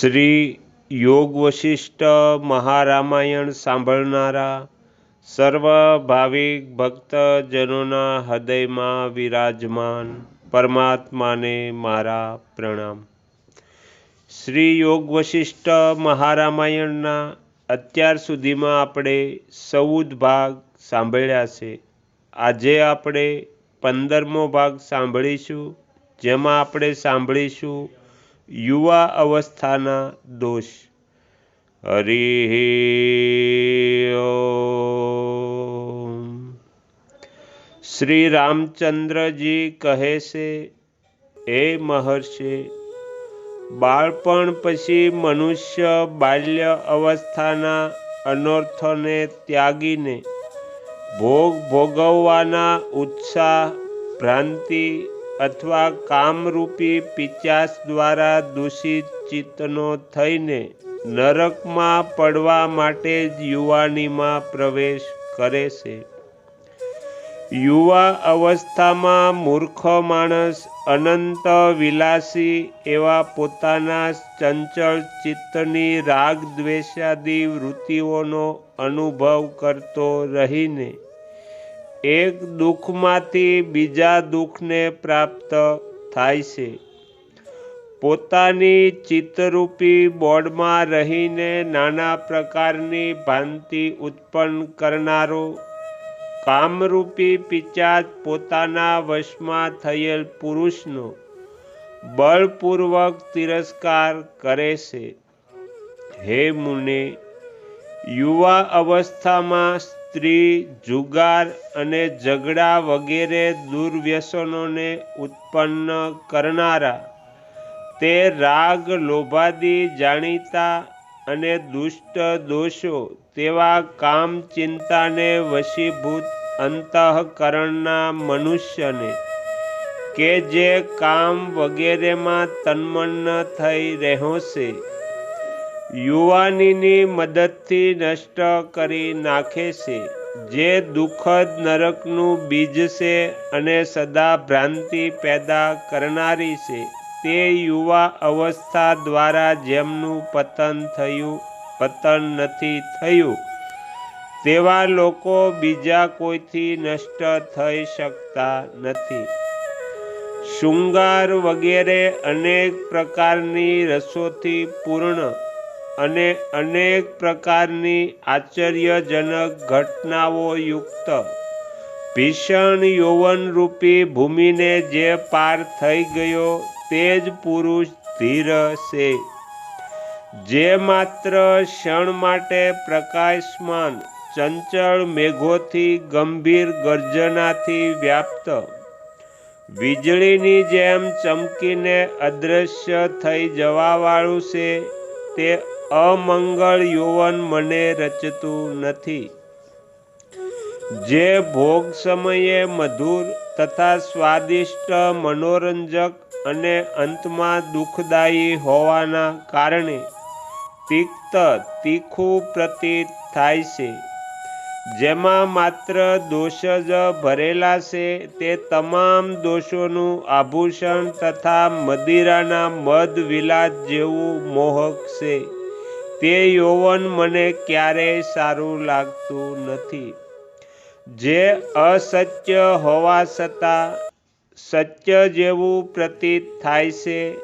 શ્રી યોગ વશિષ્ઠ મહારામાયણ સાંભળનારા સર્વ ભાવિક ભક્તજનોના હૃદયમાં વિરાજમાન પરમાત્માને મારા પ્રણામ. શ્રી યોગ વશિષ્ઠ મહારામાયણના અત્યાર સુધીમાં આપણે ચૌદ ભાગ સાંભળ્યા છે. આજે આપણે પંદરમો ભાગ સાંભળીશું, જેમાં આપણે સાંભળીશું યુવા અવસ્થાના દોષ. હરિ શ્રી રામચંદ્રજી કહે છે એ મહર્ષિ, બાળપણ પછી મનુષ્ય બાલ્ય અવસ્થાના અનર્થોને ત્યાગીને ભોગ ભોગવવાના ઉત્સાહ, ભ્રાંતિ અથવા કામરૂપી પિચાસ દ્વારા દૂષિત ચિત્તનો થઈને નરકમાં પડવા માટે જ યુવાનીમાં પ્રવેશ કરે છે. યુવા અવસ્થામાં મૂર્ખ માણસ, અનંત વિલાસી એવા પોતાના ચંચળ ચિત્તની રાગ દ્વેષાદી વૃત્તિઓનો અનુભવ કરતો રહીને એક દુઃખમાંથી બીજા દુઃખને પ્રાપ્ત થાય છે. પોતાની ચિત્તરૂપી બોર્ડમાં રહીને નાના પ્રકારની ભાંતિ ઉત્પન્ન કરનારો કામરૂપી પિચાચ પોતાના વશમાં થયેલ પુરુષનો બળપૂર્વક તિરસ્કાર કરે છે. હે મુને યુવા અવસ્થામાં સ્ત્રી, જુગાર અને ઝઘડા વગેરે દુર્વ્યસનોને ઉત્પન્ન કરનારા. તે રાગ, લોભાદી જાણીતા અને દુષ્ટ દોષો તેવા કામ ચિંતાને વશીભૂત અંતઃકરણના મનુષ્યને કે જે કામ વગેરેમાં તન્મન્ન થઈ રહ્યો છે યુવાનીની મદદથી નષ્ટ કરી નાખે છે. જે દુઃખદ નરકનું બીજ છે અને સદા ભ્રાંતિ પેદા કરનારી છે. તે યુવા અવસ્થા દ્વારા જેમનું પતન થયું, પતન નથી થયું. તેવા લોકો બીજા કોઈથી નષ્ટ થઈ શકતા નથી. શૃંગાર વગેરે અનેક પ્રકારની રસોથી પૂર્ણ અને અનેક પ્રકારની આશ્ચર્યજનક ઘટનાઓ યુક્ત. ભીષણ યૌવનરૂપી ભૂમિને જે પાર થઈ ગયો તે જ પુરુષ ધીર છે. જે માત્ર ક્ષણ માટે પ્રકાશમાન, ચંચળ મેઘોથી ગંભીર ગર્જનાથી વ્યાપ્ત. વીજળીની જેમ ચમકીને અદૃશ્ય થઈ જવાવાળું છે તે અમંગળ યૌવન મને રચતું નથી. જે ભોગ સમયે મધુર તથા સ્વાદિષ્ટ મનોરંજક અને અંતમાં દુઃખદાયી હોવાના કારણે તિક્ત તીખું પ્રતીત થાય છે. જેમાં માત્ર દોષ જ ભરેલા છે, તે તમામ દોષોનું આભૂષણ તથા મદિરાના મદ વિલાસ જેવું મોહક છે. તે યૌવન મને ક્યારેય સારું લાગતું નથી. જે અસત્ય હોવા છતાં સત્ય જેવું પ્રતીત થાય છે.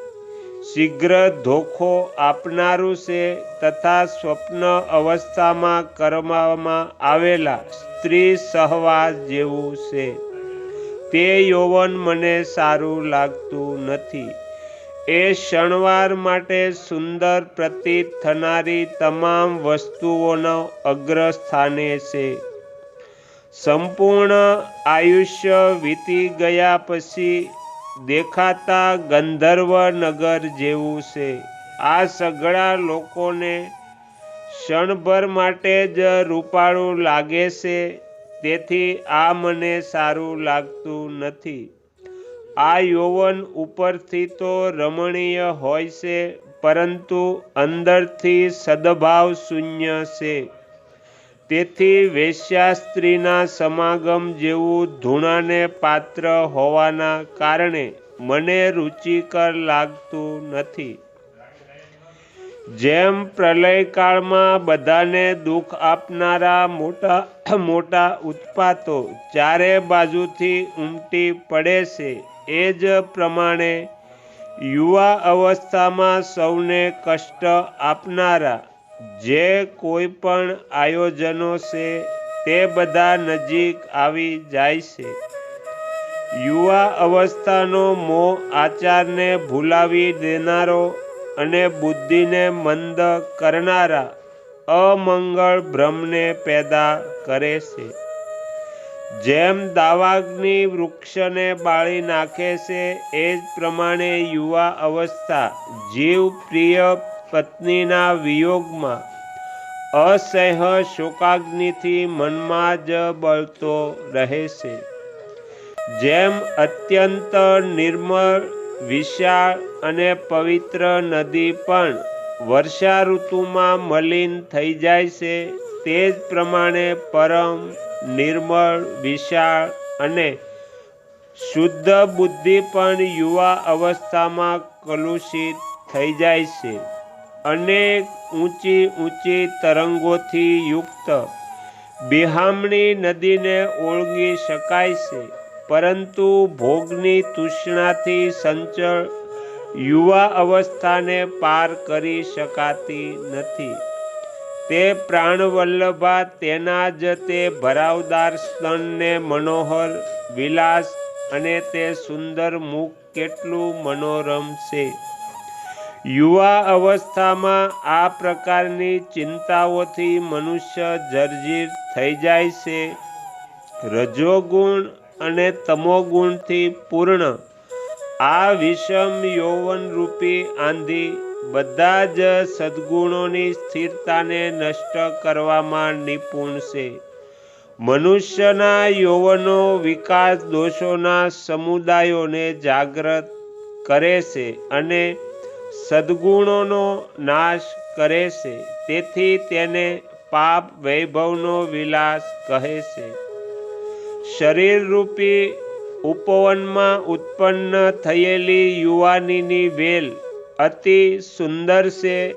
શીઘ્ર ધોખો આપનારું છે તથા સ્વપ્ન અવસ્થામાં કરવામાં આવેલા સ્ત્રી સહવાસ જેવું છે. તે યૌવન મને સારું લાગતું નથી. એ શણવાર માટે સુંદર પ્રતીત થનારી તમામ વસ્તુઓનો અગ્રસ્થાને છે. સંપૂર્ણ આયુષ્ય વીતી ગયા પછી દેખાતા ગંધર્વ નગર જેવું છે. આ સઘળા લોકોને ક્ષણભર માટે જ રૂપાળું લાગે છે. તેથી આ મને સારું લાગતું નથી. આ યૌવન ઉપરથી તો રમણીય હોય છે, પરંતુ અંદરથી સદભાવ શૂન્ય છે. તેથી વેશ્યાસ્ત્રીના સમાગમ જેવું ધૂણાને પાત્ર હોવાના કારણે મને રુચિકર લાગતું નથી. જેમ પ્રલયકાળમાં બધાને દુઃખ આપનારા મોટા મોટા ઉત્પાતો ચારે બાજુથી ઉમટી પડે છે એ જ પ્રમાણે યુવા અવસ્થામાં સૌને કષ્ટ આપનારા જે કોઈ પણ આયોજનો છે તે બધા નજીક આવી જાય છે. યુવા અવસ્થાનો મોહ આચારને ભૂલાવી દેનારો અને બુદ્ધિને મંદ કરનારા અમંગળ ભ્રમને પેદા કરે છે. જેમ દાવાગ્નિ વૃક્ષને બાળી નાખે છે, એ જ પ્રમાણે યુવા અવસ્થા જીવ પ્રિય પત્નીના વિયોગમાં અસહ્ય શોકાગ્નિથી મનમાં જ બળતો રહે છે. જેમ અત્યંત નિર્મળ, વિશાળ અને પવિત્ર નદી પણ વર્ષા ઋતુમાં મલિન થઈ જાય છે તે જ પ્રમાણે પરમ, નિર્મળ, વિશાળ અને શુદ્ધ બુદ્ધિ પણ યુવા અવસ્થામાં કલુષિત થઈ જાય છે. અનેક ઊંચી ઊંચી તરંગોથી યુક્ત બિહામણી નદીને ઓળંગી શકાય છે, પરંતુ ભોગની તૃષ્ણાથી સંચળ યુવા અવસ્થાને પાર કરી શકાતી નથી. તે પ્રાણવલ્લભા તેના જ તે ભરાવદાર સ્તનને મનોહર, વિલાસ અને તે સુંદર મુખ કેટલું મનોરમ છે. યુવા અવસ્થામાં આ પ્રકારની ચિંતાઓથી મનુષ્ય જર્જીર થઈ જાય છે. રજોગુણ અને તમોગુણથી પૂર્ણ આ વિષમ યૌવનરૂપી આંધી બધા જ સદ્ગુણોની સ્થિરતાને નષ્ટ કરવામાં નિપુણ છે. મનુષ્યના યૌવનો વિકાસ દોષોના સમુદાયોને જાગૃત કરે છે અને સદ્ગુણોનો નાશ કરે છે. તેથી તેને પાપ વૈભવનો વિલાસ કહે છે. શરીરરૂપી ઉપવનમાં ઉત્પન્ન થયેલી યુવાનીની વેલ અતિ સુંદર છે.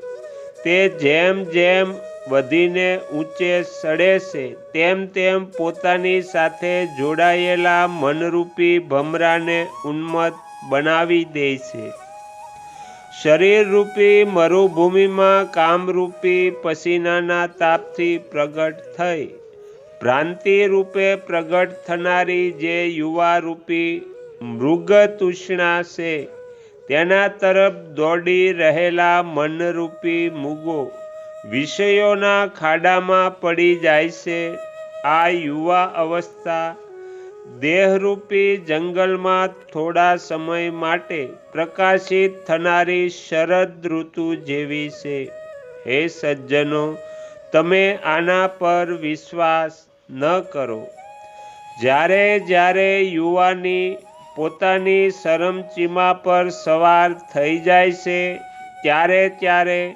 તે જેમ જેમ વધીને ઊંચે સડે છે, તેમ તેમ પોતાની સાથે જોડાયેલા મનરૂપી ભમરાને ઉન્મત બનાવી દે છે. શરીરરૂપી મરુભૂમિમાં કામરૂપી પસીનાના તાપથી પ્રગટ થઈ. ભ્રાંતિ રૂપે પ્રગટ થનારી જે યુવા રૂપી મૃગ તૃષ્ણા છે તેના તરફ દોડી રહેલા મનરૂપી મૂગો વિષયોના ખાડામાં પડી જાય છે. આ યુવા અવસ્થા દેહરૂપી જંગલમાં થોડા સમય માટે પ્રકાશિત થનારી શરદ ઋતુ જેવી છે. હે સજ્જનો, તમે આના પર વિશ્વાસ ન કરો. જ્યારે જ્યારે યુવાની પોતાની શરમચીમા પર સવાર થઈ જાય છે. ત્યારે ત્યારે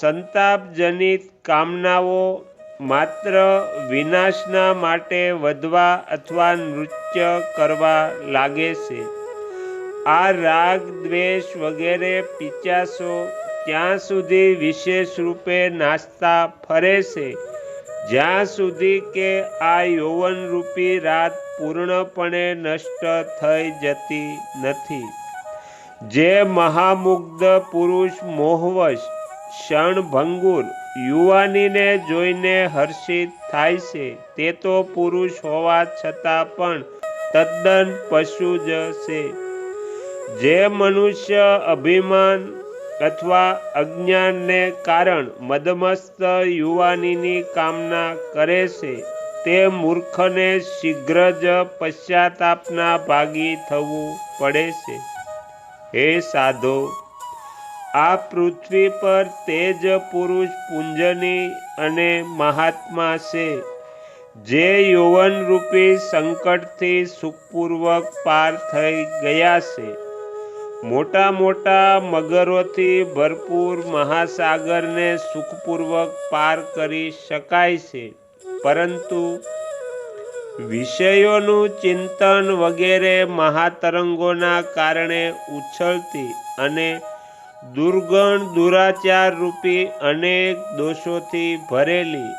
સંતાપજનિત કામનાઓ માત્ર વિનાશના માટે વધવા અથવા નૃત્ય કરવા લાગે છે. આ રાગ, દ્વેષ વગેરે પિચાસો ત્યાં સુધી વિશેષ રૂપે નાસ્તા ફરે છે? જ્યાં સુધી કે આ યૌવનરૂપી રાત પૂર્ણપણે નષ્ટ થઈ જતી નથી. જે મહામુગ્ધ પુરુષ મોહવશ ક્ષણભંગુર યુવાનીને જોઈને હર્ષિત થાય છે, તે તો પુરુષ હોવા છતાં પણ તદ્દન પશુ જ છે. જે મનુષ્ય અભિમાન અથવા અજ્ઞાનને કારણ મદમસ્ત યુવાનીની કામના કરે છે તે મૂર્ખને શીઘ્ર જ પશ્ચાતાપના ભાગી થવું પડે છે. હે સાધો, આ પૃથ્વી પર તે જ પુરુષ પુંજની અને મહાત્મા છે, જે યૌવનરૂપી સંકટથી સુખપૂર્વક પાર થઈ ગયા છે. મોટા મોટા મગરોથી ભરપૂર મહાસાગરને સુખપૂર્વક પાર કરી શકાય છે. પરંતુ વિષયોનું ચિંતન વગેરે મહાતરંગોના કારણે ઉછળતી અને દુર્ગણ, દુરાચાર રૂપી અનેક દોષોથી ભરેલી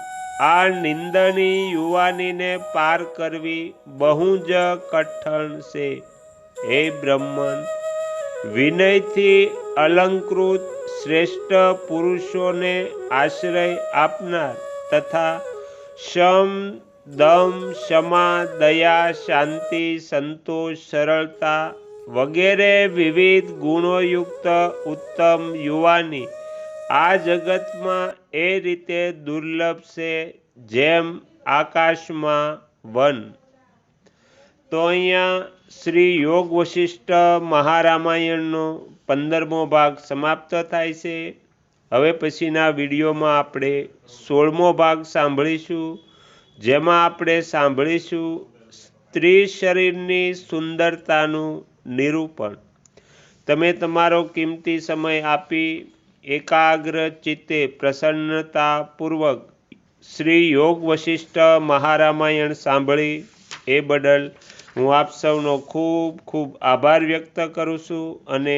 આ નિંદની યુવાનીને પાર કરવી બહુ જ કઠણ છે. હે બ્રહ્મન, વિનયથી અલંકૃત શ્રેષ્ઠ પુરુષોને આશ્રય આપનાર તથા શમ, દમ ક્ષમા દયા, શાંતિ, સંતોષ, સરળતા વગેરે વિવિધ ગુણોયુક્ત ઉત્તમ યુવાની આ જગતમાં એ રીતે દુર્લભ છે જેમ આકાશમાં વન. તો અહીંયા શ્રી યોગ વશિષ્ઠ મહારામાયણનો પંદરમો ભાગ સમાપ્ત થાય છે. હવે પછીના વિડીયોમાં આપણે સોળમો ભાગ સાંભળીશું, જેમાં આપણે સાંભળીશું સ્ત્રી શરીરની સુંદરતાનું નિરૂપણ. તમે તમારો કિંમતી સમય આપી એકાગ્ર ચિત્તે પ્રસન્નતાપૂર્વક શ્રી યોગ વશિષ્ઠ મહારામાયણ સાંભળી એ બદલ હું આપ સૌનો ખૂબ ખૂબ આભાર વ્યક્ત કરું છું અને